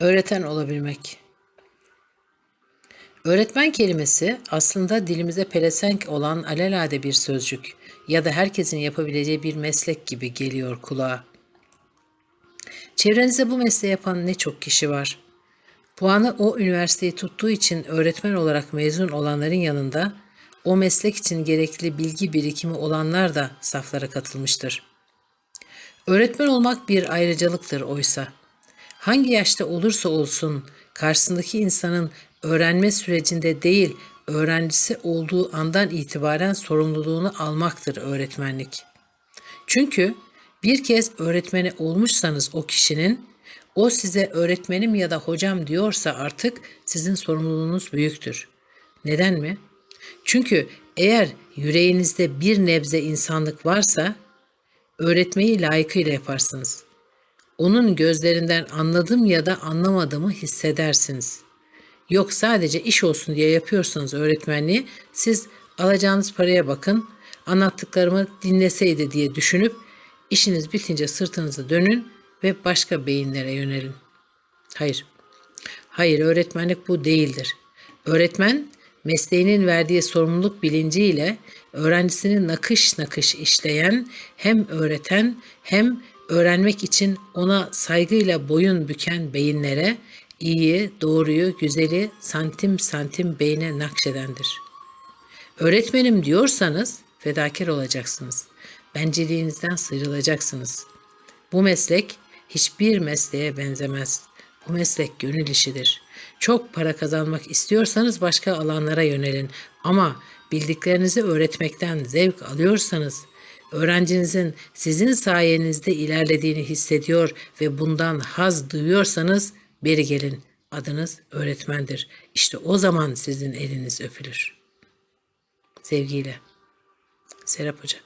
Öğreten olabilmek. Öğretmen kelimesi aslında dilimize pelesenk olan alelade bir sözcük ya da herkesin yapabileceği bir meslek gibi geliyor kulağa. Çevrenizde bu mesleği yapan ne çok kişi var. Puanı o üniversiteyi tuttuğu için öğretmen olarak mezun olanların yanında o meslek için gerekli bilgi birikimi olanlar da saflara katılmıştır. Öğretmen olmak bir ayrıcalıktır oysa. Hangi yaşta olursa olsun karşısındaki insanın öğrenme sürecinde değil, öğrencisi olduğu andan itibaren sorumluluğunu almaktır öğretmenlik. Çünkü bir kez öğretmeni olmuşsanız o kişinin, o size öğretmenim ya da hocam diyorsa artık sizin sorumluluğunuz büyüktür. Neden mi? Çünkü eğer yüreğinizde bir nebze insanlık varsa öğretmeyi layıkıyla yaparsınız. Onun gözlerinden anladım ya da anlamadığımı hissedersiniz. Yok sadece iş olsun diye yapıyorsanız öğretmenliği siz alacağınız paraya bakın, anlattıklarımı dinleseydi diye düşünüp işiniz bitince sırtınızı dönün ve başka beyinlere yönelin. Hayır. Hayır öğretmenlik bu değildir. Öğretmen mesleğinin verdiği sorumluluk bilinciyle öğrencisini nakış nakış işleyen, hem öğreten hem öğrenmek için ona saygıyla boyun büken beyinlere iyiyi, doğruyu, güzeli santim santim beyne nakşedendir. Öğretmenim diyorsanız fedakar olacaksınız. Benciliğinizden sıyrılacaksınız. Bu meslek hiçbir mesleğe benzemez. Bu meslek gönül işidir. Çok para kazanmak istiyorsanız başka alanlara yönelin. Ama bildiklerinizi öğretmekten zevk alıyorsanız, öğrencinizin sizin sayenizde ilerlediğini hissediyor ve bundan haz duyuyorsanız beri gelin. Adınız öğretmendir. İşte o zaman sizin eliniz öpülür. Sevgiyle. Serap Hoca.